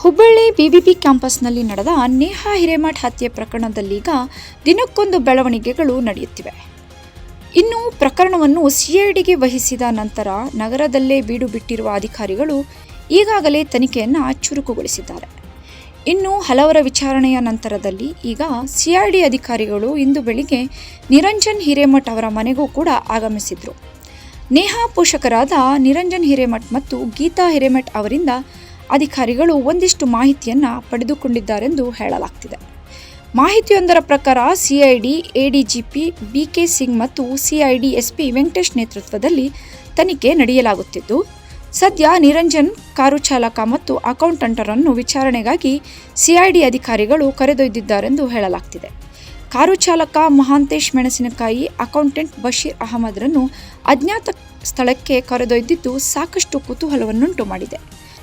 ಹುಬ್ಬಳ್ಳಿ ಬಿಬಿಪಿ ಕ್ಯಾಂಪಸ್ನಲ್ಲಿ ನಡೆದ ನೇಹಾ ಹಿರೇಮಠ್ ಹತ್ಯೆ ಪ್ರಕರಣದಲ್ಲೀಗ ದಿನಕ್ಕೊಂದು ಬೆಳವಣಿಗೆಗಳು ನಡೆಯುತ್ತಿವೆ. ಇನ್ನು ಪ್ರಕರಣವನ್ನು ಸಿಐಡಿಗೆ ವಹಿಸಿದ ನಂತರ ನಗರದಲ್ಲೇ ಬೀಡು ಬಿಟ್ಟಿರುವ ಅಧಿಕಾರಿಗಳು ಈಗಾಗಲೇ ತನಿಖೆಯನ್ನು ಚುರುಕುಗೊಳಿಸಿದ್ದಾರೆ. ಇನ್ನು ಹಲವರ ವಿಚಾರಣೆಯ ನಂತರದಲ್ಲಿ ಈಗ ಸಿಐಡಿ ಅಧಿಕಾರಿಗಳು ಇಂದು ಬೆಳಿಗ್ಗೆ ನಿರಂಜನ್ ಹಿರೇಮಠ್ ಅವರ ಮನೆಗೂ ಕೂಡ ಆಗಮಿಸಿದ್ರು. ನೇಹಾ ಪೋಷಕರಾದ ನಿರಂಜನ್ ಹಿರೇಮಠ್ ಮತ್ತು ಗೀತಾ ಹಿರೇಮಠ್ ಅವರಿಂದ ಅಧಿಕಾರಿಗಳು ಒಂದಿಷ್ಟು ಮಾಹಿತಿಯನ್ನು ಪಡೆದುಕೊಂಡಿದ್ದಾರೆಂದು ಹೇಳಲಾಗ್ತಿದೆ. ಮಾಹಿತಿಯೊಂದರ ಪ್ರಕಾರ ಸಿಐಡಿ ಎಡಿಜಿಪಿ ಬಿಕೆ ಸಿಂಗ್ ಮತ್ತು ಸಿಐಡಿ ಎಸ್ಪಿ ವೆಂಕಟೇಶ್ ನೇತೃತ್ವದಲ್ಲಿ ತನಿಖೆ ನಡೆಯಲಾಗುತ್ತಿದ್ದು, ಸದ್ಯ ನಿರಂಜನ್ ಕಾರು ಚಾಲಕ ಮತ್ತು ಅಕೌಂಟೆಂಟರನ್ನು ವಿಚಾರಣೆಗಾಗಿ ಸಿಐಡಿ ಅಧಿಕಾರಿಗಳು ಕರೆದೊಯ್ದಿದ್ದಾರೆಂದು ಹೇಳಲಾಗ್ತಿದೆ. ಕಾರು ಚಾಲಕ ಮಹಾಂತೇಶ್ ಮೆಣಸಿನಕಾಯಿ, ಅಕೌಂಟೆಂಟ್ ಬಶೀರ್ ಅಹಮದ್ರನ್ನು ಅಜ್ಞಾತ ಸ್ಥಳಕ್ಕೆ ಕರೆದೊಯ್ದಿದ್ದು ಸಾಕಷ್ಟು ಕುತೂಹಲವನ್ನುಂಟು ಮಾಡಿದೆ.